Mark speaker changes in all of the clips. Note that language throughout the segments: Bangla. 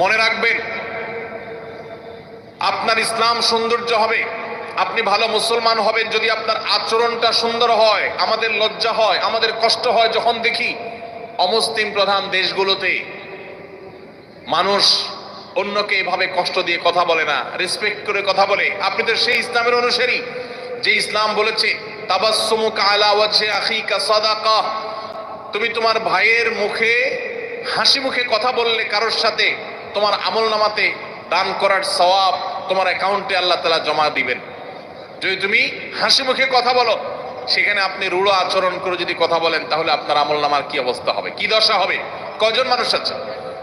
Speaker 1: মনে রাখবেন, আপনার ইসলাম সৌন্দর্য হবে, আপনি ভালো মুসলমান হবেন যদি আপনার আচরণটা সুন্দর হয়, আমাদের লজ্জা হয়, আমাদের কষ্ট হয় যখন দেখি অমুসলিম প্রধান দেশগুলোতে মানুষ অন্যকে এভাবে কষ্ট দিয়ে কথা বলে না রেসপেক্ট করে কথা বলে। আপনি তো সেই ইসলামের অনুসারী, যে ইসলাম বলেছে তুমি তোমার ভাইয়ের মুখে, হাসি মুখে কথা বললে কারোর সাথে তোমার আমল নামাতে দান করার সওয়াব তোমার অ্যাকাউন্টে আল্লাহ তালা জমা দিবেন। যদি তুমি হাসি মুখে কথা বলো, সেখানে আপনি রূঢ় আচরণ করে যদি কথা বলেন, তাহলে আপনার আমল নামার কি অবস্থা হবে? কি দশা হবে? কজন মানুষ আছে?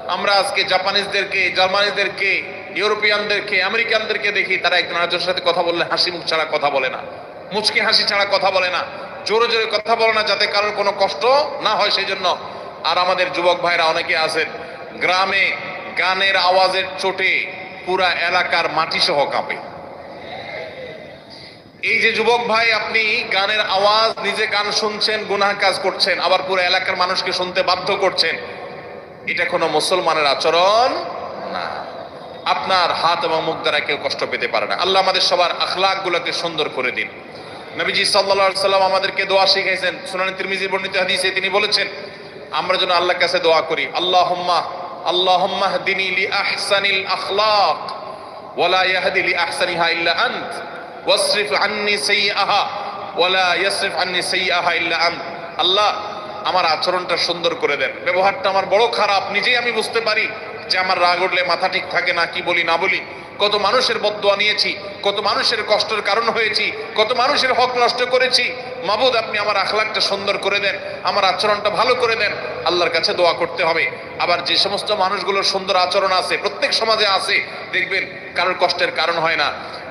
Speaker 1: আমরা আজকে জাপানিজদেরকে জার্মানিদেরকে ইউরোপিয়ানদেরকে, আমেরিকানদেরকে দেখি, তারা একজন আরেকজনের সাথে কথা বললে হাসি মুখ ছাড়া কথা বলে না। মুচকি হাসি ছাড়া কথা বলে না। জোরে জোরে কথা বলে না, যাতে কারোর কোনো কষ্ট না হয় সেই জন্য আর আমাদের যুবক ভাইরা অনেকে আছেন, গ্রামে গানের আওয়াজের চোটে পুরা এলাকার মাটি সহ কাঁপে। এই যে যুবক ভাই, আপনি গানের আওয়াজ, নিজে গান শুনছেন, গুনাহ কাজ করছেন, আবার পুরো এলাকার মানুষকে শুনতে বাধ্য করছেন, এটা কোনো মুসলমানের আচরণ না। আপনার হাত এবং মুখ দ্বারা কেউ কষ্ট পেতে পারে না। আল্লাহ আমাদের সবার আখলাক গুলাকে সুন্দর করে দিন। নবীজি সাল্লা সাল্লাম আমাদেরকে দোয়া শিখাইছেন। সুনানি তিরমিজির বর্ণিত হাদিসে তিনি বলেছেন, আমরা যেন আল্লাহর কাছে দোয়া করি। আল্লাহ লি আহসানিল আখলাক ওয়ালা ইয়াহদি লি আহসানিহা ইল্লা আন্ত, ওয়াসরিফ আন্নি সাইয়্যাহা ওয়ালা ইয়াসরিফ আন্নি সাইয়্যাহা ইল্লা আন্ত। আল্লাহ, আমার আচরণটা সুন্দর করে দেন। ব্যবহারটা আমার বড় খারাপ, নিজেই আমি বুঝতে পারি যে আমার রাগ উঠলে মাথা ঠিক থাকে না, কি বলি, না বলি। কত মানুষের বদদোয়া নিয়েছি, কত মানুষের কষ্টের কারণ হয়েছি, কত মানুষের হক নষ্ট করেছি। মাবুদ, আপনি আমার আখলাকটা সুন্দর করে দেন, আমার আচরণটা ভালো করে দেন। আল্লাহর কাছে দোয়া করতে হবে। আবার যে সমস্ত মানুষগুলোর সুন্দর আচরণ আছে, প্রত্যেক সমাজে আছে, দেখবেন কারোর কষ্টের কারণ হয় না।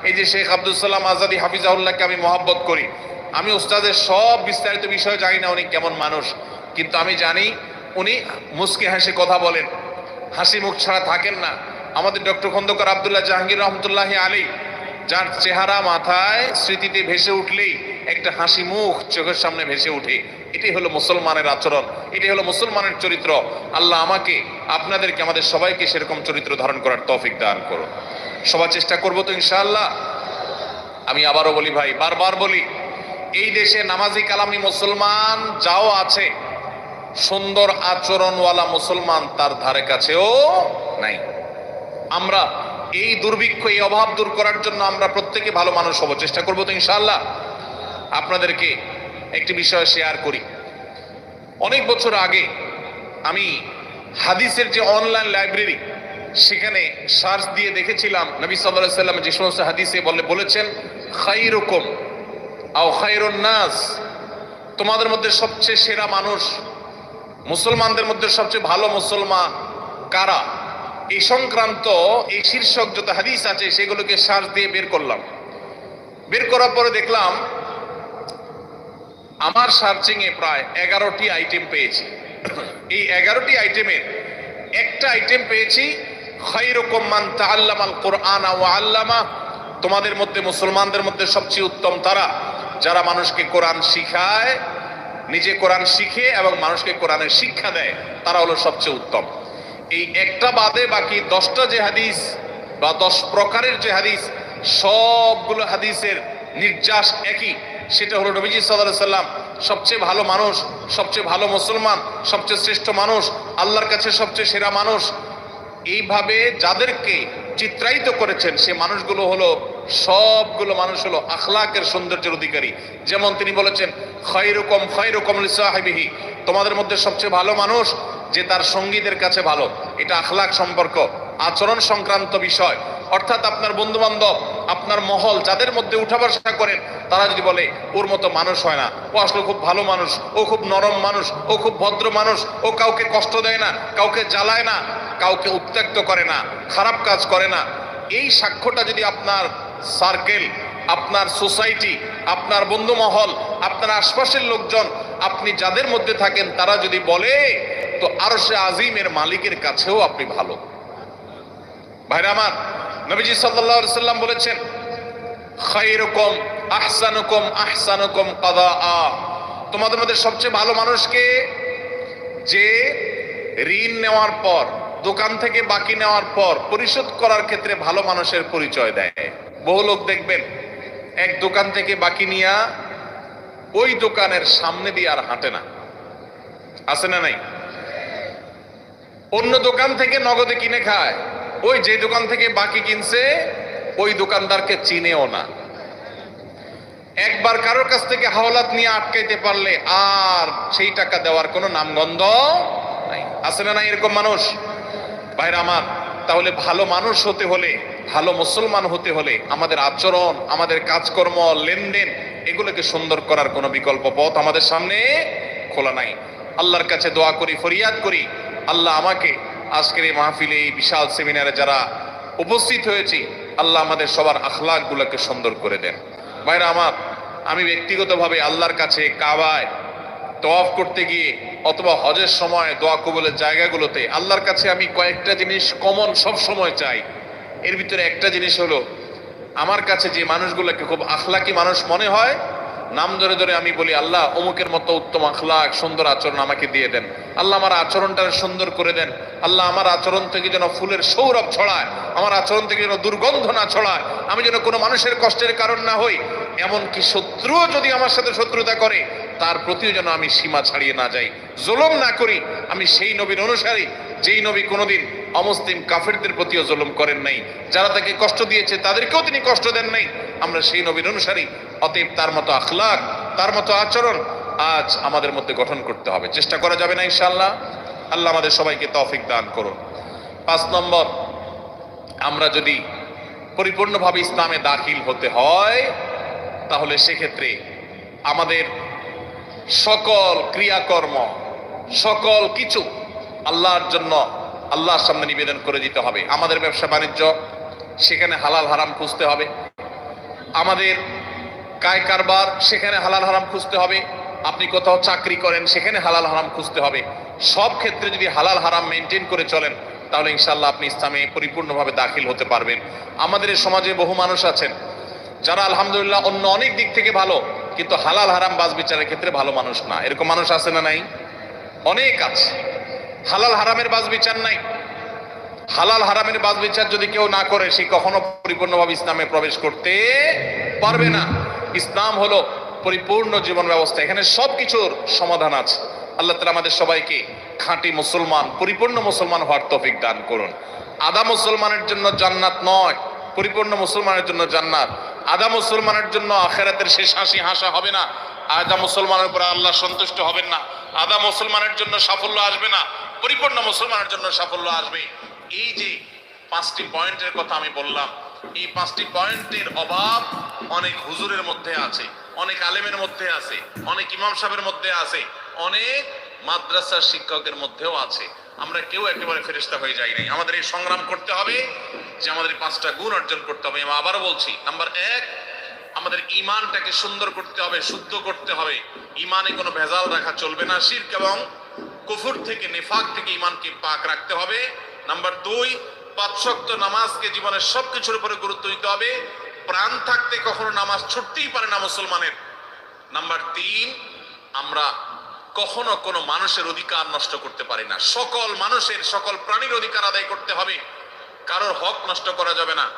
Speaker 1: এই যে শেখ আব্দুল সালাম আজাদি হাফিজাউল্লাহকে আমি মহাব্বত করি। আমি উস্তাদের সব বিস্তারিত বিষয় জানি না উনি কেমন মানুষ, কিন্তু আমি জানি উনি মুসকে হাসি কথা বলেন। হাসি মুখ ছাড়া থাকেন না। আমাদের ডক্টর খন্দকার আবদুল্লাহ জাহাঙ্গীর রহমতুল্লাহ আলী যার চেহারা মাথায় স্মৃতিতে ভেসে উঠলেই একটা হাসি মুখ চোখের সামনে ভেসে উঠে এটাই হলো মুসলমানের আচরণ, এটাই হলো মুসলমানের চরিত্র। আল্লাহ আমাকে, আপনাদেরকে, আমাদের সবাইকে সেরকম চরিত্র ধারণ করার তৌফিক দান করুন। সবার চেষ্টা করব তো ইনশাআল্লাহ। আমি আবারও বলি ভাই, বারবার বলি, এই দেশে নামাজি কালামি মুসলমান যাও আছে, সুন্দর আচরণওয়ালা মুসলমান তার ধারে কাছেও নাই। আমরা এই দুর্ভিক্ষ, এই অভাব দূর করার জন্য আমরা প্রত্যেকে ভালো মানুষ হব। চেষ্টা করব তো ইনশাআল্লাহ। আপনাদেরকে একটি বিষয় শেয়ার করি। অনেক বছর আগে আমি হাদিসের যে অনলাইন লাইব্রেরি সেখানে সার্চ দিয়ে দেখেছিলাম, নবী সাল্লাহ সাল্লাম যে সমস্ত হাদিসে বলে বলেছেন খাইরকম আও খাইরুন নাস। তোমাদের মধ্যে সবচেয়ে সেরা মানুষ, মুসলমানদের মধ্যে সবচেয়ে ভালো মুসলমান কারা? এই সংক্রান্ত এই শীর্ষক যত হাদিস আছে, সেগুলোকে সার্চ দিয়ে বের করলাম। বের করার পরে দেখলাম আমার সার্চিং এ প্রায় এগারোটি আইটেম পেয়েছি। এই এগারোটি আইটেমের একটা আইটেম পেয়েছি আল্লামা। তোমাদের মধ্যে, মুসলমানদের মধ্যে সবচেয়ে উত্তম তারা, যারা মানুষকে কোরআন শিখায়, নিজে কোরআন শিখে এবং মানুষকে কোরআনের শিক্ষা দেয়, তারা হলো সবচেয়ে উত্তম। এই একটা বাদে বাকি দশটা যে হাদিস বা দশ প্রকারের যে হাদিস, সবগুলো হাদিসের নির্যাস একই। সেটা হলো নবীজি সাল্লাহ সাল্লাম সবচেয়ে ভালো মানুষ, সবচেয়ে ভালো মুসলমান, সবচেয়ে শ্রেষ্ঠ মানুষ, আল্লাহর কাছে সবচেয়ে সেরা মানুষ। এইভাবে যাদেরকে চিত্রায়িত করেছেন সে মানুষগুলো হলো, সবগুলো মানুষ হলো আখলাকের সৌন্দর্যের অধিকারী। যেমন তিনি বলেছেন খৈরকম খৈরকম সাহেবিহি তোমাদের মধ্যে সবচেয়ে ভালো মানুষ যে তার সঙ্গীদের কাছে ভালো। এটা আখলাক সম্পর্ক, আচরণ সংক্রান্ত বিষয়। অর্থাৎ আপনার বন্ধু বান্ধব আপনার মহল যাদের মধ্যে উঠা বসা করেন, তারা যদি বলে, ওর মতো মানুষ হয় না। ও আসলে খুব ভালো মানুষ, ও খুব নরম মানুষ, ও খুব ভদ্র মানুষ, ও কাউকে কষ্ট দেয় না, কাউকে জ্বালায় না, কাউকে উত্ত্যক্ত করে না, খারাপ কাজ করে না। এই সাক্ষ্যটা যদি আপনার সার্কেল আপনার সোসাইটি আপনার বন্ধু মহল আপনার আশপাশের লোকজন, আপনি যাদের মধ্যে থাকেন, তারা যদি বলে, তো আরও সে আজিমের মালিকের কাছেও আপনি ভালো। ভাইরা আমার নবীজি সাল্লাম বলেছেন খাইরুকুম আহসানুকুম আহসানুকুম কাদা তোমাদের মধ্যে সবচেয়ে ভালো মানুষকে যে ঋণ নেওয়ার পর, দোকান থেকে বাকি নেওয়ার পর পরিশোধ করার ক্ষেত্রে ভালো মানুষের পরিচয় দেয়। বহু লোক দেখবেন, এক দোকান থেকে বাকি নিয়া ওই দোকানের সামনে দিয়ে আর হাঁটে না। আছে না নাই? অন্য দোকান থেকে নগদে কিনে খায়। ওই যে দোকান থেকে বাকি কিনছে, ওই দোকানদারকে চিনেও না। একবার কারোর কাছ থেকে হাওলাত নিয়ে আটকাইতে পারলে আর সেই টাকা দেওয়ার কোনো নামগন্ধ নাই। আছে না এরকম মানুষ? ভাইরা আমার, তাহলে ভালো মানুষ হতে হলে, ভালো মুসলমান হতে হলে আমাদের আচরণ, আমাদের কাজকর্ম, লেনদেন, এগুলোকে সুন্দর করার কোনো বিকল্প পথ আমাদের সামনে খোলা নাই। আল্লাহর কাছে দোয়া করি, ফরিয়াদ করি, আল্লাহ আমাকে আজকের এই মাহফিলে এই বিশাল সেমিনারে যারা উপস্থিত হয়েছি, আল্লাহ আমাদের সবার আখলাক গুলোকে সুন্দর করে দেন। ভাইরা আমার, আমি ব্যক্তিগতভাবে আল্লাহর কাছে কাবায় তওয়াফ করতে গিয়ে অথবা হজের সময় দোয়া কবলের জায়গাগুলোতে আল্লাহর কাছে আমি কয়েকটা জিনিস কমন সব সময় চাই। এর ভিতরে একটা জিনিস হলো, আমার কাছে যে মানুষগুলোকে খুব আখলাকি মানুষ মনে হয় নাম ধরে ধরে আমি বলি, আল্লাহ, অমুকের মতো উত্তম আখলাক, সুন্দর আচরণ আমাকে দিয়ে দেন। আল্লাহ আমার আচরণটা সুন্দর করে দেন। আল্লাহ আমার আচরণ থেকে যেন ফুলের সৌরভ ছড়ায়, আমার আচরণ থেকে যেন দুর্গন্ধ না ছড়ায়, আমি যেন কোনো মানুষের কষ্টের কারণ না হই। এমনকি শত্রুও যদি আমার সাথে শত্রুতা করে, তার প্রতিও যেন আমি সীমা ছাড়িয়ে না যাই। জুলুম না করি। আমি সেই নবীর অনুসারী, যেই নবী কোনোদিন অমুসলিম কাফেরদের প্রতিও জুলুম করেন নাই। যারা তাকে কষ্ট দিয়েছে, তাদেরকেও তিনি কষ্ট দেন নাই। আমরা সেই নবীর অনুসারী, অতএব তার মতো আখলাক, তার মতো আচরণ আজ আমাদের মধ্যে গঠন করতে হবে। চেষ্টা করা যাবে না ইনশাল্লাহ আল্লাহ আমাদের সবাইকে তফিক দান করুন। পাঁচ নম্বর, আমরা যদি পরিপূর্ণভাবে ইসলামে দাখিল হতে হয়, তাহলে সেক্ষেত্রে আমাদের সকল ক্রিয়াকর্ম, সকল কিছু আল্লাহর জন্য আল্লাহর সামনে নিবেদন করে দিতে হবে। আমাদের ব্যবসা বাণিজ্য, সেখানে হালাল হারাম খুঁজতে হবে। আমাদের কায় কারবার, সেখানে হালাল হারাম খুঁজতে হবে। আপনি কোথাও চাকরি করেন, সেখানে হালাল হারাম খুঁজতে হবে। সব ক্ষেত্রে যদি হালাল হারাম মেনটেন করে চলেন, তাহলে ইনশাল্লাহ আপনি ইসলামে পরিপূর্ণভাবে দাখিল হতে পারবেন। আমাদের এই সমাজে বহু মানুষ আছেন, যারা আলহামদুলিল্লাহ অন্য অনেক দিক থেকে ভালো, কিন্তু হালাল হারাম বাজ বিচারের ক্ষেত্রে ভালো মানুষ না। এরকম মানুষ আছে না নাই? অনেক আছে। হালাল হারামের বাজ বিচার নাই। হালাল হারামের বাজ বিচার যদি কেউ না করে, সে কখনো পরিপূর্ণভাবে ইসলামে প্রবেশ করতে পারবে না। ইসলাম হলো পরিপূর্ণ জীবন ব্যবস্থা। এখানে সব কিছুর সমাধান আছে। আল্লাহ তালা আমাদের সবাইকে খাঁটি মুসলমান, পরিপূর্ণ মুসলমান হওয়ার তৌফিক দান করুন। আদা মুসলমানের জন্য জান্নাত নয়, পরিপূর্ণ মুসলমানের জন্য জান্নাত। আদা মুসলমানের জন্য আখেরাতের শেষ হাসি হাসা হবে না। আদা মুসলমানের উপর আল্লাহ সন্তুষ্ট হবেন না। আদা মুসলমানের জন্য সাফল্য আসবে না। পরিপূর্ণ মুসলমানের জন্য সাফল্য আসবে। এই যে পাঁচটি পয়েন্টের কথা আমি বললাম, এই পাঁচটি পয়েন্টের অভাব অনেক হুজুরের মধ্যে আছে, অনেক আলেমের মধ্যে আছে, অনেক ইমাম সাহেবের মধ্যে আছে, অনেক মাদ্রাসার শিক্ষকের মধ্যেও আছে। আমরা কেউ একেবারে ফেরিস্তা হয়ে যাই নাই। আমাদের এই সংগ্রাম করতে হবে যে আমাদের পাঁচটা গুণ অর্জন করতে হবে। আমি আবারও বলছি, নাম্বার এক, আমাদের ইমানটাকে সুন্দর করতে হবে, শুদ্ধ করতে হবে। ইমানে কোনো ভেজাল রাখা চলবে না। শির্ক এবং কুফুর থেকে, নেফাক থেকে ইমানকে পাক রাখতে হবে। নাম্বার দুই, পাঁচ শক্ত নামাজকে জীবনের সব কিছুর উপরে গুরুত্ব দিতে হবে। প্রাণ থাকতে কখনো নামাজ ছুটতেই পারে না মুসলমানের। নাম্বার তিন, আমরা কখনো কোনো মানুষের অধিকার নষ্ট করতে পারি না। সকল মানুষের, সকল প্রাণীর অধিকার আদায় করতে হবে। কারোর হক নষ্ট করা যাবে না।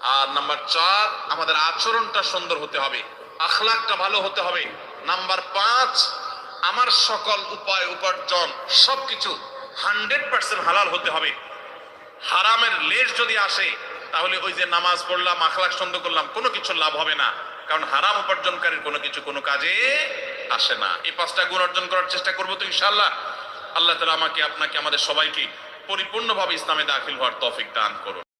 Speaker 1: আর নাম্বার চার, আমাদের আচরণটা সুন্দর হতে হবে। আখলাকটা ভালো হতে হবে। নাম্বার পাঁচ, আমার সকল উপায়, উপার্জন, সবকিছু হান্ড্রেড পার্সেন্ট হালাল হতে হবে। হারামের লেশ যদি আসে, তাহলে ওই যে নামাজ পড়লাম, আখলাখ ছন্দ করলাম, কোনো কিছু লাভ হবে না। কারণ হারাম উপার্জনকারীর কোনো কিছু কোনো কাজে আসে না। এই পাঁচটা গুণ অর্জন করার চেষ্টা করব তো ইনশাল্লাহ আল্লাহ তালা আমাকে, আপনাকে, আমাদের সবাইকে পরিপূর্ণভাবে ইসলামে দাখিল হওয়ার তফিক দান করুন।